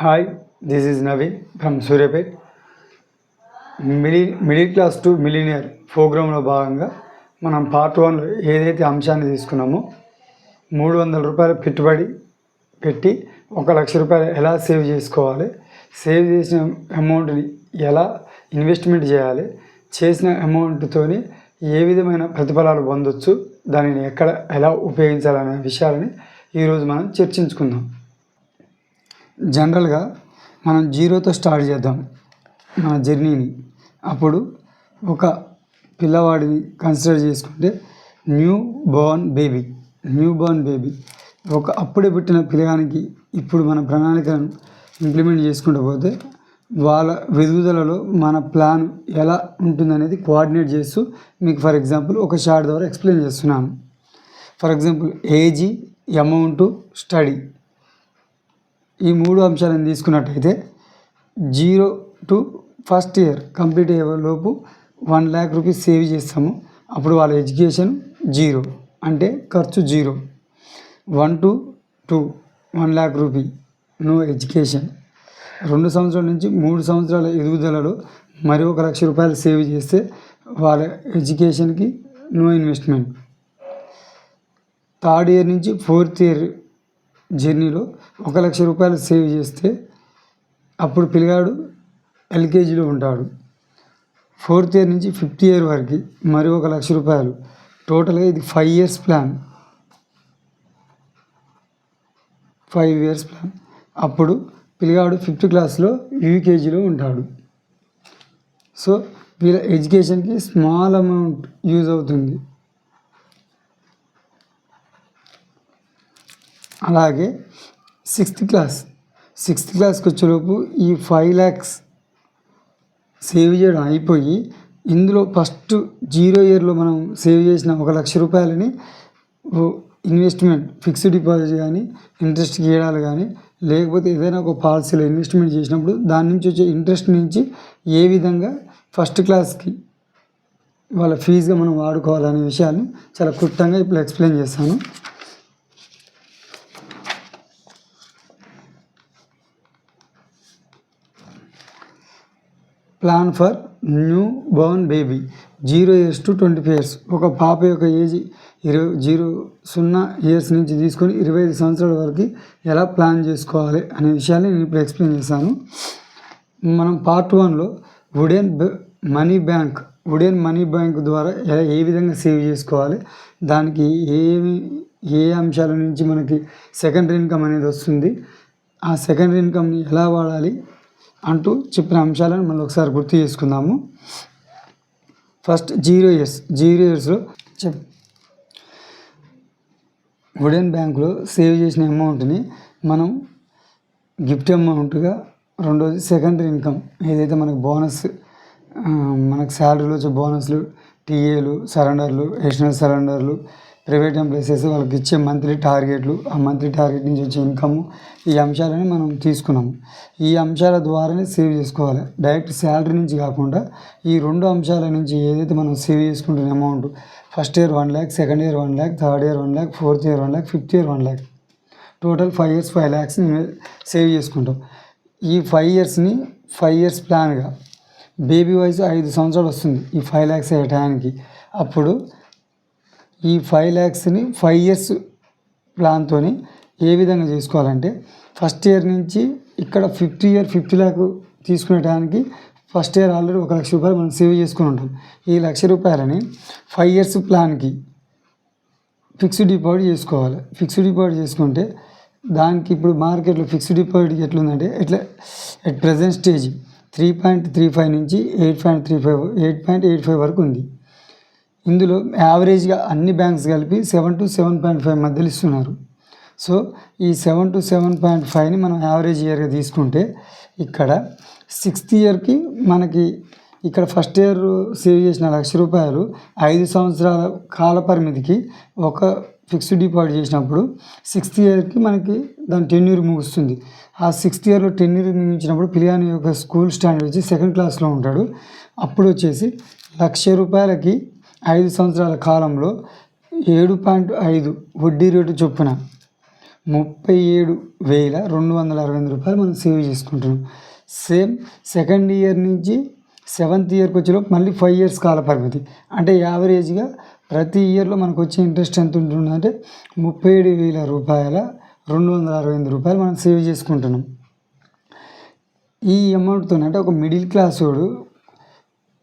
Hi this is Naveen from Suryapet middle middle class to millionaire ప్రోగ్రాంలో భాగంగా మనం part వన్లో ఏదైతే అంశాన్ని తీసుకున్నామో మూడు వందల రూపాయల పెట్టుబడి పెట్టి ఒక లక్ష రూపాయలు ఎలా సేవ్ చేసుకోవాలి సేవ్ చేసిన అమౌంట్ని ఎలా ఇన్వెస్ట్మెంట్ చేయాలి చేసిన అమౌంట్తోని ఏ విధమైన ప్రతిఫలాలు పొందొచ్చు దానిని ఎక్కడ ఎలా ఉపయోగించాలనే విషయాలని ఈరోజు మనం చర్చించుకుందాం. జనరల్గా మనం జీరోతో స్టార్ట్ చేద్దాం మన జర్నీని. అప్పుడు ఒక పిల్లవాడిని కన్సిడర్ చేసుకుంటే new born baby new born baby. ఒక అప్పుడే పుట్టిన పిల్లగానికి ఇప్పుడు మన ప్రణాళికను ఇంప్లిమెంట్ చేసుకుంటూ పోతే వాళ్ళ వెదుగుదలలో మన ప్లాన్ ఎలా ఉంటుందనేది కోఆర్డినేట్ చేస్తూ మీకు ఫర్ ఎగ్జాంపుల్ ఒక షార్ట్ ద్వారా ఎక్స్ప్లెయిన్ చేస్తున్నాను. For example age amount study. ఈ మూడు అంశాలను తీసుకున్నట్టయితే zero to first year complete అయ్యే లోపు వన్ ల్యాక్ రూపీస్ సేవ్ చేస్తాము. అప్పుడు వాళ్ళ ఎడ్యుకేషన్ జీరో అంటే ఖర్చు zero. One to two one lakh rupee no education. రెండు సంవత్సరాల నుంచి మూడు సంవత్సరాల ఎదుగుదలలో మరి ఒక లక్ష రూపాయలు సేవ్ చేస్తే వాళ్ళ ఎడ్యుకేషన్కి నో ఇన్వెస్ట్మెంట్. థర్డ్ ఇయర్ నుంచి ఫోర్త్ ఇయర్ జర్నీలో ఒక లక్ష రూపాయలు సేవ్ చేస్తే అప్పుడు పిల్లగాడు ఎల్కేజీలో ఉంటాడు. ఫోర్త్ ఇయర్ నుంచి ఫిఫ్త్ ఇయర్ వరకు మరి ఒక లక్ష రూపాయలు. టోటల్గా ఇది five years plan. Five years plan. అప్పుడు పిల్లగాడు ఫిఫ్త్ క్లాస్లో యూకేజీలో ఉంటాడు. సో వీళ్ళ ఎడ్యుకేషన్కి స్మాల్ అమౌంట్ యూజ్ అవుతుంది. అలాగే సిక్స్త్ క్లాస్. సిక్స్త్ క్లాస్కి వచ్చేలోపు ఈ ఫైవ్ ల్యాక్స్ సేవ్ చేయడం అయిపోయి ఇందులో ఫస్ట్ జీరో ఇయర్లో మనం సేవ్ చేసిన ఒక లక్ష రూపాయలని ఇన్వెస్ట్మెంట్ ఫిక్స్డ్ డిపాజిట్ కానీ ఇంట్రెస్ట్ గీయడాలు కానీ లేకపోతే ఏదైనా ఒక పాలసీలో ఇన్వెస్ట్మెంట్ చేసినప్పుడు దాని నుంచి వచ్చే ఇంట్రెస్ట్ నుంచి ఏ విధంగా ఫస్ట్ క్లాస్కి వాళ్ళ ఫీజుగా మనం వాడుకోవాలనే విషయాన్ని చాలా క్లుప్తంగా ఇప్పుడు ఎక్స్ప్లెయిన్ చేస్తాను. Plan for newborn baby. Zero years to twenty five years. ఒక పాప యొక్క ఏజ్ ఇరవై జీరో సున్నా ఇయర్స్ నుంచి తీసుకొని ఇరవై ఐదు సంవత్సరాల వరకు ఎలా ప్లాన్ చేసుకోవాలి అనే విషయాన్ని నేను ఇప్పుడు ఎక్స్ప్లెయిన్ చేశాను. మనం పార్ట్ వన్లో wooden money bank wooden money bank ద్వారా ఎలా ఏ విధంగా సేవ్ చేసుకోవాలి దానికి ఏమి ఏ అంశాల నుంచి మనకి సెకండరీ ఇన్కమ్ అనేది వస్తుంది ఆ సెకండరీ ఇన్కమ్ని ఎలా వాడాలి అంటూ చెప్పిన అంశాలను మళ్ళీ ఒకసారి గుర్తు చేసుకుందాము. ఫస్ట్ జీరో ఇయర్స్ జీరో ఇయర్స్లో చెప్ వుడెన్ బ్యాంకులో సేవ్ చేసిన అమౌంట్ని మనం గిఫ్ట్ అమౌంట్గా రెండోది సెకండరీ ఇన్కమ్ ఏదైతే మనకు బోనస్ మనకు శాలరీలో వచ్చే బోనస్లు టీఏలు సరెండర్లు ఎడిషనల్ సరెండర్లు ప్రైవేట్ ఎంప్లాయీస్ వాళ్ళకి ఇచ్చే మంత్లీ టార్గెట్లు ఆ మంత్లీ టార్గెట్ నుంచి వచ్చే ఇన్కమ్ ఈ అంశాలని మనం తీసుకున్నాము. ఈ అంశాల ద్వారానే సేవ్ చేసుకోవాలి. డైరెక్ట్ శాలరీ నుంచి కాకుండా ఈ రెండు అంశాల నుంచి ఏదైతే మనం సేవ్ చేసుకుంటున్న amount first year one lakh second year one lakh third year one lakh fourth year one lakh fifth year one lakh. Total five years five lakhs save చేసుకుంటాం. ఈ ఫైవ్ ఇయర్స్ని ఫైవ్ ఇయర్స్ ప్లాన్గా baby వయసు ఐదు సంవత్సరాలు వస్తుంది ఈ five lakhs అయ్యే టైంకి అప్పుడు ఈ ఫైవ్ ల్యాక్స్ని ఫైవ్ ఇయర్స్ ప్లాన్తో ఏ విధంగా చేసుకోవాలంటే ఫస్ట్ ఇయర్ నుంచి ఇక్కడ ఫిఫ్టీ ఇయర్ ఫిఫ్టీ ల్యాక్ తీసుకునేటానికి ఫస్ట్ ఇయర్ ఆల్రెడీ ఒక లక్ష రూపాయలు మనం సేవ్ చేసుకుని ఉంటాం. ఈ లక్ష రూపాయలని ఫైవ్ ఇయర్స్ ప్లాన్కి ఫిక్స్డ్ డిపాజిట్ చేసుకోవాలి. ఫిక్స్డ్ డిపాజిట్ చేసుకుంటే దానికి ఇప్పుడు మార్కెట్లో ఫిక్స్డ్ డిపాజిట్ ఎట్లుందంటే ఎట్లా at present stage three point three five నుంచి eight point three five eight point eight five వరకు ఉంది. ఇందులో యావరేజ్గా అన్ని బ్యాంక్స్ కలిపి seven to seven point five మధ్యలో ఇస్తున్నారు. సో ఈ సెవెన్ టు సెవెన్ పాయింట్ ఫైవ్ని మనం యావరేజ్ ఇయర్గా తీసుకుంటే ఇక్కడ సిక్స్త్ ఇయర్కి మనకి ఇక్కడ ఫస్ట్ ఇయర్ సేవ్ చేసిన లక్ష రూపాయలు ఐదు సంవత్సరాల కాల పరిమితికి ఒక ఫిక్స్డ్ డిపాజిట్ చేసినప్పుడు సిక్స్త్ ఇయర్కి మనకి దాని టెన్యూర్ ముగుస్తుంది. ఆ సిక్స్త్ ఇయర్లో టెన్యూర్ ముగించినప్పుడు పిలియాని యొక్క స్కూల్ స్టాండర్డ్ వచ్చి సెకండ్ క్లాస్లో ఉంటాడు. అప్పుడు వచ్చేసి లక్ష రూపాయలకి ఐదు సంవత్సరాల కాలంలో ఏడు పాయింట్ ఐదు వడ్డీ రేటు చొప్పున ముప్పై ఏడు వేల రెండు వందల అరవై ఎనిమిది రూపాయలు మనం సేవ్ చేసుకుంటున్నాం. సేమ్ సెకండ్ ఇయర్ నుంచి సెవెంత్ ఇయర్కి వచ్చేలోపు మళ్ళీ ఫైవ్ ఇయర్స్ కాల పరిమితి. అంటే యావరేజ్గా ప్రతి ఇయర్లో మనకు వచ్చే ఇంట్రెస్ట్ ఎంత ఉంటుందంటే ముప్పై ఏడు వేల రూపాయల రెండు వందల అరవై ఎనిమిది రూపాయలు మనం సేవ్ చేసుకుంటున్నాం. ఈ అమౌంట్తో అంటే ఒక మిడిల్ క్లాస్ వాడు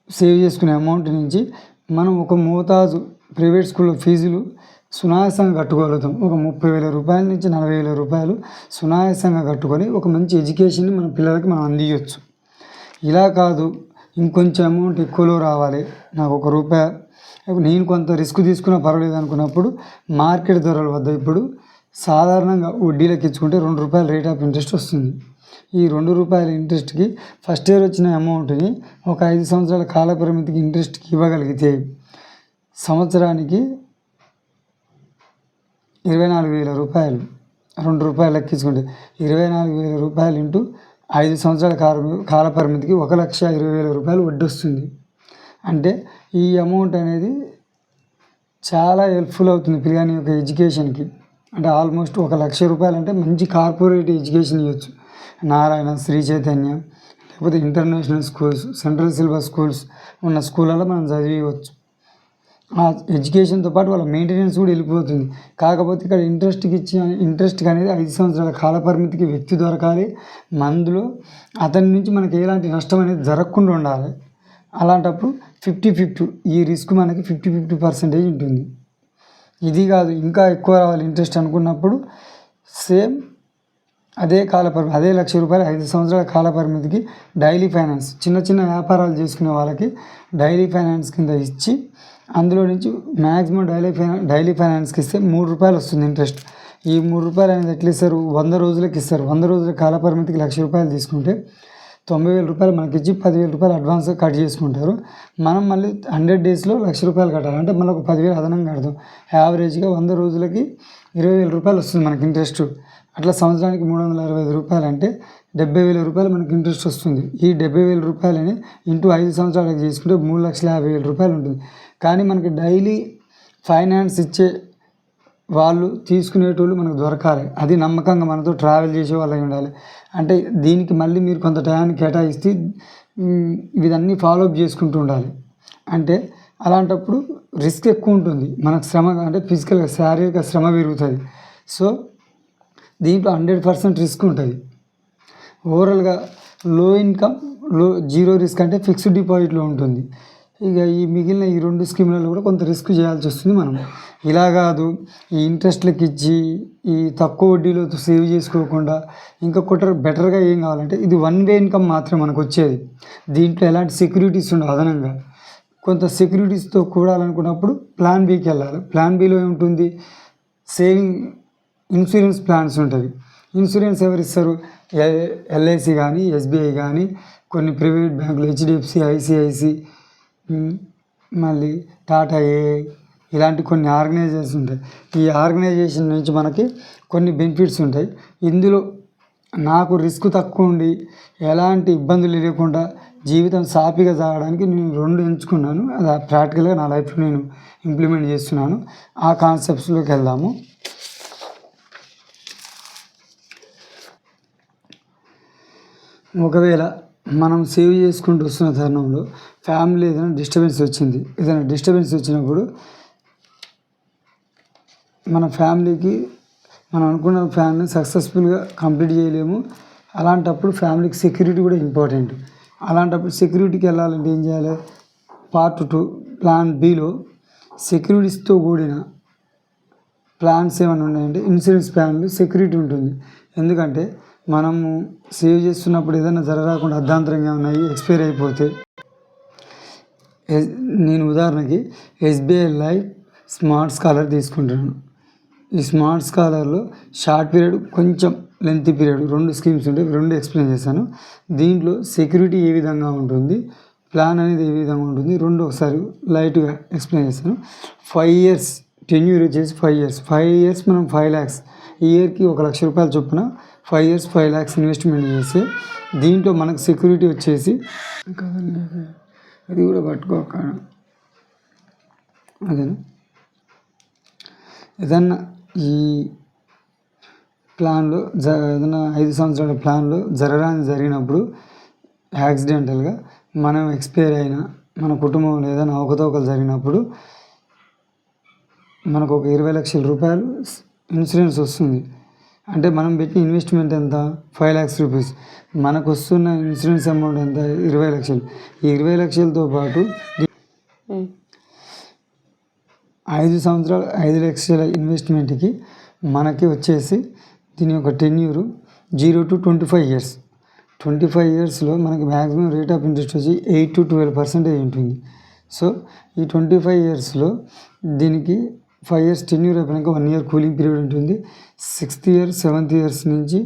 సేవ్ చేసుకునే అమౌంట్ నుంచి మనం ఒక మోతాజు ప్రైవేట్ స్కూల్లో ఫీజులు సునాయాసంగా కట్టుకోగలుగుతాం. ఒక ముప్పై వేల రూపాయల నుంచి నలభై వేల రూపాయలు సునాయాసంగా కట్టుకొని ఒక మంచి ఎడ్యుకేషన్ని మన పిల్లలకి మనం అందియచ్చు. ఇలా కాదు ఇంకొంచెం అమౌంట్ ఎక్కువలో రావాలి. నాకు ఒక రూపాయి నేను కొంత రిస్క్ తీసుకున్నా పర్వాలేదు అనుకున్నప్పుడు మార్కెట్ ధరల వద్ద ఇప్పుడు సాధారణంగా వడ్డీలకు ఇచ్చుకుంటే రెండు రూపాయల రేట్ ఆఫ్ ఇంట్రెస్ట్ వస్తుంది. ఈ రెండు రూపాయల ఇంట్రెస్ట్కి ఫస్ట్ ఇయర్ వచ్చిన అమౌంట్ని ఒక ఐదు సంవత్సరాల కాల పరిమితికి ఇంట్రెస్ట్కి ఇవ్వగలిగితే సంవత్సరానికి ఇరవై నాలుగు వేల రూపాయలు. రెండు రూపాయలు లెక్కించుకుంటే ఇరవై నాలుగు వేల రూపాయలు ఇంటూ ఐదు సంవత్సరాల కాల కాల పరిమితికి ఒక లక్ష ఇరవై వేల రూపాయలు వడ్డీ వస్తుంది. అంటే ఈ అమౌంట్ అనేది చాలా హెల్ప్ఫుల్ అవుతుంది పిల్లగాని యొక్క ఎడ్యుకేషన్కి. అంటే ఆల్మోస్ట్ ఒక లక్ష రూపాయలు అంటే మంచి కార్పొరేట్ ఎడ్యుకేషన్ ఇవ్వచ్చు. నారాయణ శ్రీ చైతన్య లేకపోతే international schools central syllabus schools ఉన్న స్కూళ్ళలో మనం చదివచ్చు ఆ ఎడ్యుకేషన్తో పాటు వాళ్ళ మెయింటెనెన్స్ కూడా వెళ్ళిపోతుంది. కాకపోతే ఇక్కడ ఇంట్రెస్ట్కి ఇచ్చిన ఇంట్రెస్ట్కి అనేది ఐదు సంవత్సరాల కాల పరిమితికి వ్యక్తి దొరకాలి. మందులో అతని నుంచి మనకి ఎలాంటి నష్టం అనేది జరగకుండా ఉండాలి. అలాంటప్పుడు ఫిఫ్టీ ఫిఫ్టీ ఈ రిస్క్ మనకి ఫిఫ్టీ ఫిఫ్టీ పర్సెంటేజ్ ఉంటుంది. ఇది కాదు ఇంకా ఎక్కువ రావాలి ఇంట్రెస్ట్ అనుకున్నప్పుడు సేమ్ అదే కాల పరిమితి అదే లక్ష రూపాయలు ఐదు సంవత్సరాల కాల పరిమితికి డైలీ ఫైనాన్స్ చిన్న చిన్న వ్యాపారాలు చేసుకునే వాళ్ళకి డైలీ ఫైనాన్స్ కింద ఇచ్చి అందులో నుంచి మ్యాక్సిమం డైలీ ఫైనాన్స్ డైలీ ఫైనాన్స్కి ఇస్తే మూడు రూపాయలు వస్తుంది ఇంట్రెస్ట్. ఈ మూడు రూపాయలు అనేది ఎట్లా ఇస్తారు? వంద రోజులకి ఇస్తారు. వంద రోజుల కాల పరిమితికి లక్ష రూపాయలు తీసుకుంటే తొంభై వేల రూపాయలు మనకి ఇచ్చి పదివేల రూపాయలు అడ్వాన్స్ కట్ చేసుకుంటారు. మనం మళ్ళీ హండ్రెడ్ డేస్లో లక్ష రూపాయలు కట్టాలి. అంటే మళ్ళీ ఒక పదివేలు అదనంగా కడతాం. యావరేజ్గా వంద రోజులకి ఇరవై వేల రూపాయలు వస్తుంది మనకి ఇంట్రెస్ట్. అట్లా సంవత్సరానికి మూడు వందల అరవై ఐదు రూపాయలు అంటే డెబ్బై వేల రూపాయలు మనకి ఇంట్రెస్ట్ వస్తుంది. ఈ డెబ్బై వేల రూపాయలని ఇంటూ ఐదు సంవత్సరాలకు చేసుకుంటే మూడు లక్షల యాభై వేల రూపాయలు ఉంటుంది. కానీ మనకి డైలీ ఫైనాన్స్ ఇచ్చే వాళ్ళు తీసుకునేటోళ్ళు మనకు దొరకాలి. అది నమ్మకంగా మనతో ట్రావెల్ చేసే వాళ్ళకి ఉండాలి. అంటే దీనికి మళ్ళీ మీరు కొంత టయాన్ని కేటాయిస్తే ఇవన్నీ ఫాలో అప్ చేసుకుంటూ ఉండాలి. అంటే అలాంటప్పుడు రిస్క్ ఎక్కువ ఉంటుంది. మనకు శ్రమ అంటే ఫిజికల్గా శారీరక శ్రమ పెరుగుతుంది. సో దీంట్లో హండ్రెడ్ పర్సెంట్ రిస్క్ ఉంటుంది. ఓవరాల్గా లో ఇన్కమ్లో జీరో రిస్క్ అంటే ఫిక్స్డ్ డిపాజిట్లో ఉంటుంది. ఇక ఈ మిగిలిన ఈ రెండు స్కీమ్లలో కూడా కొంత రిస్క్ చేయాల్సి వస్తుంది మనం. ఇలా కాదు ఈ ఇంట్రెస్ట్లకి ఇచ్చి ఈ తక్కువ వడ్డీలో సేవ్ చేసుకోకుండా ఇంకా కొట్ట బెటర్గా ఏం కావాలంటే ఇది వన్ వే ఇన్కమ్ మాత్రమే మనకు వచ్చేది. దీంట్లో ఎలాంటి సెక్యూరిటీస్ ఉండవు అదనంగా. కొంత సెక్యూరిటీస్తో కూడాలనుకున్నప్పుడు ప్లాన్ బీకి వెళ్ళాలి. ప్లాన్ బీలో ఏముంటుంది? సేవింగ్ ఇన్సూరెన్స్ ప్లాన్స్ ఉంటుంది. ఇన్సూరెన్స్ ఎవరు ఇస్తారు? ఎల్ఐసి కానీ ఎస్బీఐ కానీ కొన్ని ప్రైవేట్ బ్యాంకులు హెచ్డిఎఫ్సి ఐసిఐసి మళ్ళీ టాటా ఏ ఇలాంటి కొన్ని ఆర్గనైజేషన్స్ ఉంటాయి. ఈ ఆర్గనైజేషన్ నుంచి మనకి కొన్ని బెనిఫిట్స్ ఉంటాయి. ఇందులో నాకు రిస్క్ తక్కువ ఉండి ఎలాంటి ఇబ్బందులు లేకుండా జీవితం సాఫీగా సాగడానికి నేను రెండు ఎంచుకున్నాను. అది ప్రాక్టికల్గా నా లైఫ్లో నేను ఇంప్లిమెంట్ చేస్తున్నాను. ఆ కాన్సెప్ట్స్లోకి వెళ్దాము. ఒకవేళ మనం సేవ్ చేసుకుంటూ వస్తున్న తరుణంలో ఫ్యామిలీ ఏదైనా డిస్టర్బెన్స్ వచ్చింది. ఏదైనా డిస్టర్బెన్స్ వచ్చినప్పుడు మన ఫ్యామిలీకి మనం అనుకున్న ఫ్యామిలీ సక్సెస్ఫుల్గా కంప్లీట్ చేయలేము. అలాంటప్పుడు ఫ్యామిలీకి సెక్యూరిటీ కూడా ఇంపార్టెంట్ అలాంటప్పుడు సెక్యూరిటీకి వెళ్ళాలంటే ఏం చేయాలి? పార్ట్ టూ ప్లాన్ బిలో సెక్యూరిటీస్తో కూడిన ప్లాన్స్ ఏమైనా ఉన్నాయంటే ఇన్సూరెన్స్ ప్లాన్లు సెక్యూరిటీ ఉంటుంది. ఎందుకంటే మనము సేవ్ చేస్తున్నప్పుడు ఏదైనా జరగకుండా అర్ధాంతరంగా ఉన్నాయి ఎక్స్పైర్ అయిపోతే నేను ఉదాహరణకి ఎస్బీఐ లైఫ్ స్మార్ట్ స్కాలర్ తీసుకుంటున్నాను. ఈ స్మార్ట్ స్కాలర్లో షార్ట్ పీరియడ్ కొంచెం లెంత్ పీరియడ్ రెండు స్కీమ్స్ ఉంటాయి రెండు ఎక్స్ప్లెయిన్ చేశాను. దీంట్లో సెక్యూరిటీ ఏ విధంగా ఉంటుంది ప్లాన్ అనేది ఏ విధంగా ఉంటుంది రెండు ఒకసారి లైట్గా ఎక్స్ప్లెయిన్ చేస్తాను ఫైవ్ ఇయర్స్ టెన్యూర్ వచ్చేసి ఫైవ్ ఇయర్స్. ఫైవ్ ఇయర్స్ మనం ఫైవ్ ల్యాక్స్ ఇయర్కి ఒక లక్ష రూపాయలు చొప్పున five years five lakhs investment చేస్తే దీంట్లో మనకు సెక్యూరిటీ వచ్చేసి అది కూడా పట్టుకోక అదేనా? ఏదన్నా ఈ ప్లాన్లో జ ఏదైనా ఐదు సంవత్సరాల ప్లాన్లో జరగడానికి జరిగినప్పుడు యాక్సిడెంటల్గా మనం ఎక్స్పైర్ అయినా మన కుటుంబంలో ఏదైనా అవకతవకలు జరిగినప్పుడు మనకు ఒక ఇరవై లక్షల రూపాయలు ఇన్సూరెన్స్ వస్తుంది. అంటే మనం పెట్టిన ఇన్వెస్ట్మెంట్ ఎంత? ఫైవ్ ల్యాక్స్ రూపీస్ మనకు వస్తున్న ఇన్సూరెన్స్ అమౌంట్ ఎంత? ఇరవై లక్షలు. ఈ ఇరవై లక్షలతో పాటు. ఐదు సంవత్సరాలు ఐదు లక్షల ఇన్వెస్ట్మెంట్కి మనకి వచ్చేసి దీని యొక్క tenure zero to twenty five years twenty five ఇయర్స్లో మనకి మ్యాక్సిమం రేట్ ఆఫ్ ఇంట్రెస్ట్ వచ్చి ఎయిట్ టు ట్వెల్వ్ పర్సెంటేజ్ ఉంటుంది. సో ఈ ట్వంటీ ఫైవ్ ఇయర్స్లో దీనికి ఫైవ్ ఇయర్స్ టెన్యూర్ అయిపోయినాక వన్ ఇయర్ కూలింగ్ పీరియడ్ ఉంటుంది. సిక్స్త్ ఇయర్ సెవెంత్ ఇయర్స్ నుంచి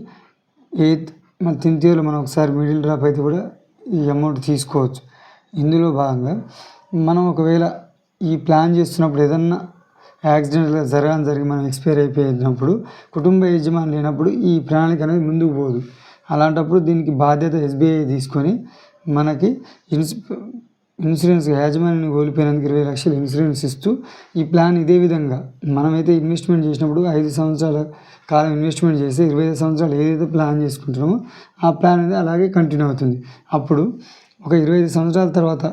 ఎయిత్ మన టెన్త్ ఇయర్లో మనం ఒకసారి మిడిల్ డ్రాప్ అయితే కూడా ఈ అమౌంట్ తీసుకోవచ్చు. ఇందులో భాగంగా మనం ఒకవేళ ఈ ప్లాన్ చేస్తున్నప్పుడు ఏదన్నా యాక్సిడెంట్గా జరగని జరిగి మనం ఎక్స్పైర్ అయిపోయినప్పుడు కుటుంబ యజమాని లేనప్పుడు ఈ ప్రణాళిక అనేది ముందుకు పోదు. అలాంటప్పుడు దీనికి బాధ్యత ఎస్బీఐ తీసుకొని మనకి ఇన్స్ ఇన్సూరెన్స్ యాజమాన్యాన్ని కోల్పోయినందుకు ఇరవై లక్షలు ఇన్సూరెన్స్ ఇస్తూ ఈ ప్లాన్ ఇదే విధంగా మనమైతే ఇన్వెస్ట్మెంట్ చేసినప్పుడు ఐదు సంవత్సరాల కాలం ఇన్వెస్ట్మెంట్ చేసి ఇరవై ఐదు సంవత్సరాలు ఏదైతే ప్లాన్ చేసుకుంటున్నామో ఆ ప్లాన్ అనేది అలాగే కంటిన్యూ అవుతుంది అప్పుడు ఒక ఇరవై ఐదు సంవత్సరాల తర్వాత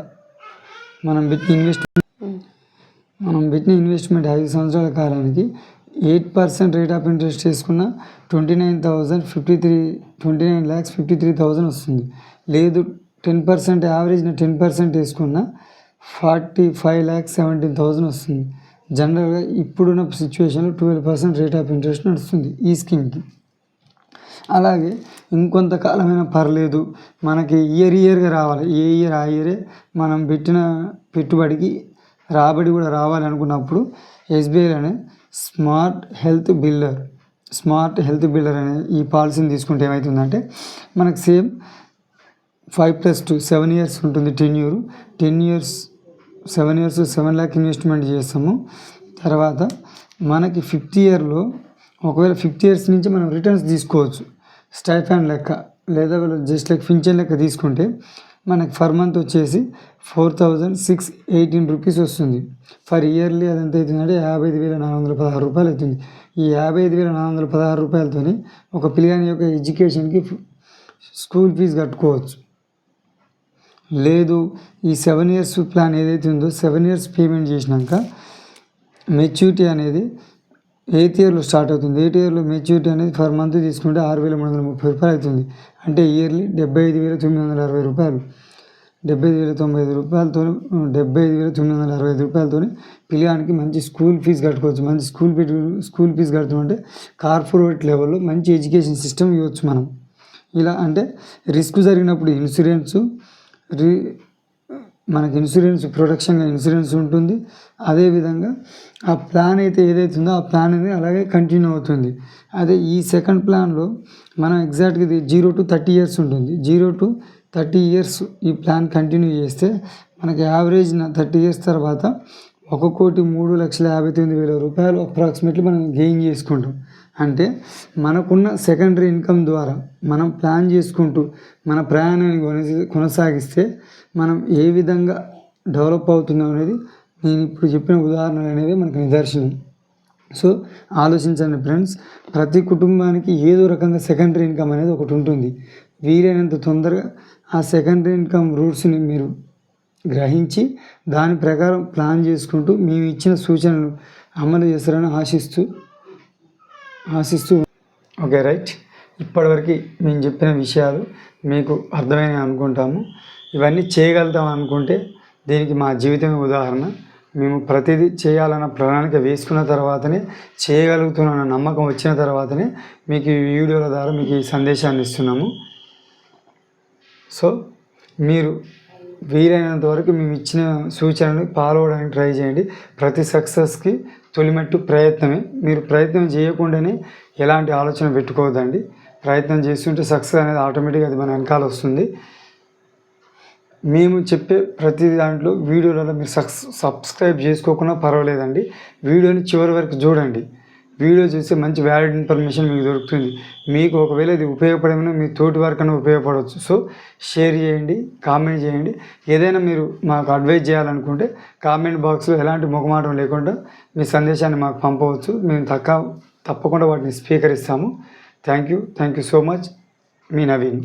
మనం పెట్టిన ఇన్వెస్ట్మెంట్. మనం పెట్టిన ఇన్వెస్ట్మెంట్ ఐదు సంవత్సరాల కాలానికి eight percent rate of interest చేసుకున్న twenty nine thousand fifty three twenty nine lakhs fifty three thousand వస్తుంది లేదు టెన్ పర్సెంట్ యావరేజ్ని టెన్ పర్సెంట్ వేసుకున్న forty five lakhs seventeen thousand వస్తుంది. జనరల్గా ఇప్పుడున్న సిచ్యువేషన్లో twelve percent rate of interest నడుస్తుంది ఈ స్కీమ్కి. అలాగే ఇంకొంతకాలమైనా పర్లేదు మనకి ఇయర్ ఇయర్గా రావాలి. ఏ ఇయర్ ఆ ఇయరే మనం పెట్టిన పెట్టుబడికి రాబడి కూడా రావాలి అనుకున్నప్పుడు అనే smart health builder smart health builder అనే ఈ పాలసీని తీసుకుంటే ఏమవుతుందంటే మనకు same five plus two seven years ఉంటుంది ten year ten years seven years seven lakh investment చేస్తాము. తర్వాత మనకి ఫిఫ్త్ ఇయర్లో ఒకవేళ ఫిఫ్త్ ఇయర్స్ నుంచి మనం రిటర్న్స్ తీసుకోవచ్చు. స్టైఫాన్ లెక్క లేదా జస్ట్ లైక్ ఫించన్ లెక్క తీసుకుంటే మనకి ఫర్ మంత్ వచ్చేసి four thousand six eighteen rupees వస్తుంది. ఫర్ ఇయర్లీ అది ఎంత అవుతుందంటే యాభై ఐదు వేల నాలుగు వందల పదహారు రూపాయలు అవుతుంది. ఈ యాభై ఐదు వేల నాలుగు వందల పదహారు రూపాయలతోని ఒక పిల్లగాని యొక్క ఎడ్యుకేషన్కి స్కూల్ ఫీజు కట్టుకోవచ్చు. లేదు. ఈ సెవెన్ ఇయర్స్ ప్లాన్ ఏదైతే ఉందో సెవెన్ ఇయర్స్ పేమెంట్ చేసినాక మెచ్యూరిటీ అనేది ఎయిత్ ఇయర్లో స్టార్ట్ అవుతుంది. ఎయిత్ ఇయర్లో మెచ్యూరిటీ అనేది పర్ మంత్ తీసుకుంటే ఆరు వేల మూడు వందల ముప్పై రూపాయలు అవుతుంది. అంటే ఇయర్లీ డెబ్బై ఐదు వేల తొమ్మిది వందల అరవై రూపాయలు. డెబ్బై ఐదు వేల తొంభై ఐదు రూపాయలతో డెబ్బై ఐదు వేల తొమ్మిది వందల అరవై ఐదు రూపాయలతో పిల్లగానికి మంచి స్కూల్ ఫీజు కట్టుకోవచ్చు. మంచి స్కూల్ ఫీ స్కూల్ ఫీజు కడుతుంటే కార్పొరేట్ లెవెల్లో మంచి ఎడ్యుకేషన్ సిస్టమ్ ఇవ్వచ్చు మనం. ఇలా అంటే రిస్క్ జరిగినప్పుడు ఇన్సూరెన్సు రీ మనకి ఇన్సూరెన్స్ ప్రొటెక్షన్గా ఇన్సూరెన్స్ ఉంటుంది. అదేవిధంగా ఆ ప్లాన్ అయితే ఏదైతే ఉందో ఆ ప్లాన్ అనేది అలాగే కంటిన్యూ అవుతుంది. అదే ఈ సెకండ్ ప్లాన్లో మనం ఎగ్జాక్ట్గా ఇది జీరో టు థర్టీ ఇయర్స్ ఉంటుంది. జీరో టు థర్టీ ఇయర్స్ ఈ ప్లాన్ కంటిన్యూ చేస్తే మనకి యావరేజ్ థర్టీ ఇయర్స్ తర్వాత ఒక కోటి మూడు లక్షల యాభై తొమ్మిది వేల రూపాయలు అప్రాక్సిమేట్లీ మనం గెయిన్ చేసుకుంటాం. అంటే మనకున్న సెకండరీ ఇన్కమ్ ద్వారా మనం ప్లాన్ చేసుకుంటూ మన ప్రయాణాన్ని కొనసా- కొనసాగిస్తే మనం ఏ విధంగా డెవలప్ అవుతున్నాం అనేది నేను ఇప్పుడు చెప్పిన ఉదాహరణలు అనేవి మనకు నిదర్శనం. సో ఆలోచించండి ఫ్రెండ్స్. ప్రతి కుటుంబానికి ఏదో రకంగా సెకండరీ ఇన్కమ్ అనేది ఒకటి ఉంటుంది. వీలైనంత తొందరగా ఆ సెకండరీ ఇన్కమ్ రూట్స్ని మీరు గ్రహించి దాని ప్రకారం ప్లాన్ చేసుకుంటూ మేము ఇచ్చిన సూచనలు అమలు చేస్తారని ఆశిస్తూ ఆశిస్తూ. Okay right. ఇప్పటివరకు మేము చెప్పిన విషయాలు మీకు అర్థమైనాయి అనుకుంటాము. ఇవన్నీ చేయగలుగుతాం అనుకుంటే దీనికి మా జీవితమే ఉదాహరణ. మేము ప్రతిదీ చేయాలన్న ప్రణాళిక వేసుకున్న తర్వాతనే చేయగలుగుతున్న నమ్మకం వచ్చిన తర్వాతనే మీకు ఈ వీడియోల ద్వారా మీకు ఈ సందేశాన్ని ఇస్తున్నాము. సో మీరు వీలైనంత వరకు మేము ఇచ్చిన సూచనలు ఫాలో అవడానికి ట్రై చేయండి. ప్రతి సక్సెస్కి తొలిమెట్టు ప్రయత్నమే. మీరు ప్రయత్నం చేయకుండానే ఎలాంటి ఆలోచన పెట్టుకోవద్దండి. ప్రయత్నం చేస్తుంటే సక్సెస్ అనేది ఆటోమేటిక్గా అది మన వెనకాల వస్తుంది. మేము చెప్పే ప్రతి దాంట్లో వీడియోలలో మీరు సక్స్ సబ్స్క్రైబ్ చేసుకోకుండా పర్వాలేదండి. వీడియోని చివరి వరకు చూడండి. వీడియో చూస్తే మంచి వ్యాలిడ్ ఇన్ఫర్మేషన్ మీకు దొరుకుతుంది. మీకు ఒకవేళ ఇది ఉపయోగపడమైనా మీ తోటి వారికైనా ఉపయోగపడవచ్చు. సో షేర్ చేయండి కామెంట్ చేయండి. ఏదైనా మీరు మాకు అడ్వైజ్ చేయాలనుకుంటే కామెంట్ బాక్స్లో ఎలాంటి ముఖమాటం లేకుండా మీ సందేశాన్ని మాకు పంపవచ్చు. మేము తక్క తప్పకుండా వాటిని స్వీకరిస్తాము. Thank you thank you so much me Naveen